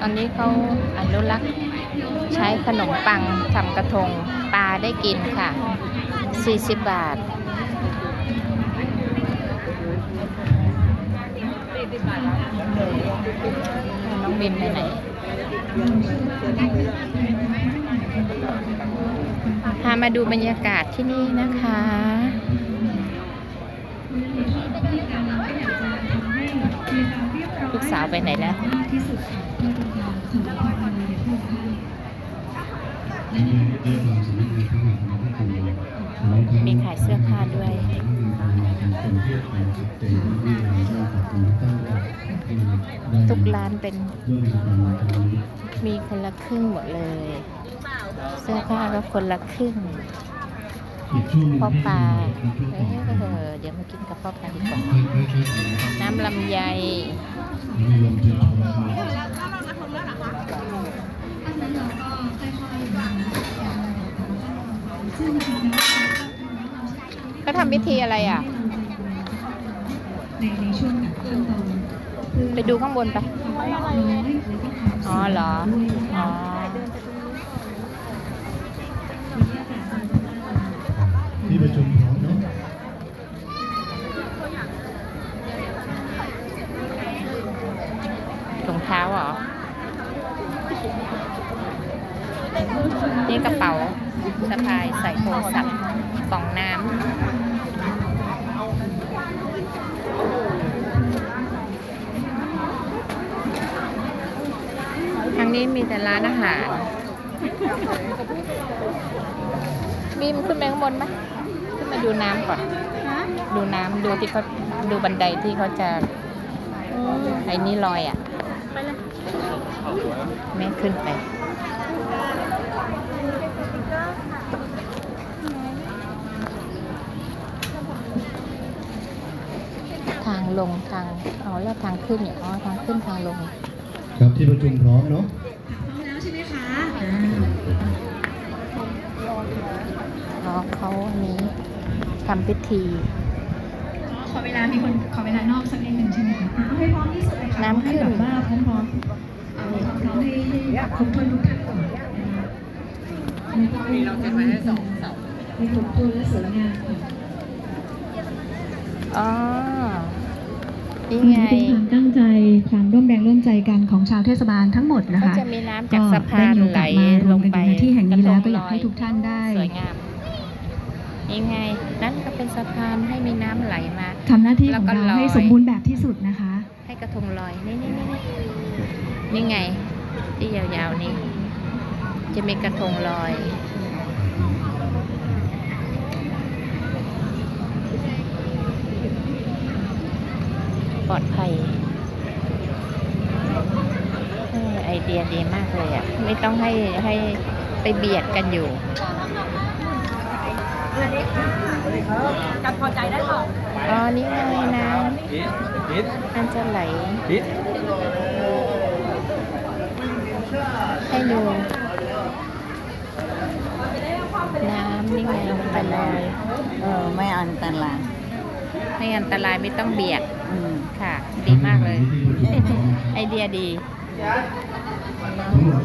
ตอนนี้เขาอนุรักษ์ใช้ขนมปังทำกระทงปลาได้กินค่ะ 40 บาท น้องบิมไปไหนพามาดูบรรยากาศที่นี่นะคะ สาวไปไหนแล้วมีขายเสื้อผ้าด้วยทุกร้านเป็น มีคนละครึ่งหมดเลย เสื้อผ้าก็คนละครึ่ง พ่อปลาเอ้ยเดี๋ยวมากินกับพ่อปลาดีกว่าน้ำลำไยเขาทำพิธีอะไรอะในในช่วงขั้นตอนไปดูข้างบนไป อ๋อเหรอ ที่ประชุมพร้อมเนาะถุงเท้าเหรอ นี่กระเป๋าสะพายใส่โทรศัพท์กล่องน้ำทางนี้มีแต่ร้านอาหารบีมขึ้นไปข้างบนไหม มาดูน้ำก่อนดูน้ำดูที่เขาดูบันไดที่เขาจะไอ้นี่ลอยอะ ไปเลยแม่ขึ้นไป ทางลงทางอ๋อแล้วทางขึ้นเนี่ยอ๋อทางขึ้นทางลงครับที่ประชุมพร้อมเนาะพร้อมแล้วใช่ไหมคะอ่าอ๋อเขาอันนี้ ทำพิธีขอเวลามีคนขอเวลานอกสักนิดหนึ่งใช่ไหมคะอ่าเอาให้พร้อมที่สุดเลยค่ะน้ำขึ้นให้แบบว่าพร้อมๆเอาพร้อมๆให้ให้ครบถ้วนทุกท่านก่อนนะคะมีเราเก็บไว้ให้สองเสา มีครบถ้วนและสวยงามค่ะ อ๋อนี่นี่ไง เป็นความตั้งใจความร่วมแรงร่วมใจกันของชาวเทศบาลทั้งหมดนะก็คะจะมีน้ำจากสะพานก็ได้มีโอไหลกาสมารลวมงกันไปอยู่ในที่แห่งนี้แล้วก็อยากให้ทุกท่านได้ สวยงาม นี่ไง นั่นก็เป็นสะพานให้มีน้ำไหลมา ทำหน้าที่ของแล้วก็เราลอยให้สมบูรณ์แบบที่สุดนะคะ ให้กระทงลอย นี่นี่นี่นี่นี่ไง ที่ยาวๆนี่ จะมีกระทงลอย ปลอดภัยเออไอเดียดีมากเลยอะ ไม่ต้องให้ให้ไปเบียดกันอยู่ กันพอใจได้เปล่าอ๋อ นี่ไงน้ำมันจะไหลให้ดู น้ำนี่ไงมันจะลอยเออ ไม่อันตรายไม่อันตรายไม่ต้องเบียด อืม ค่ะ ดีมากเลย ไอเดียดีทั้งหมด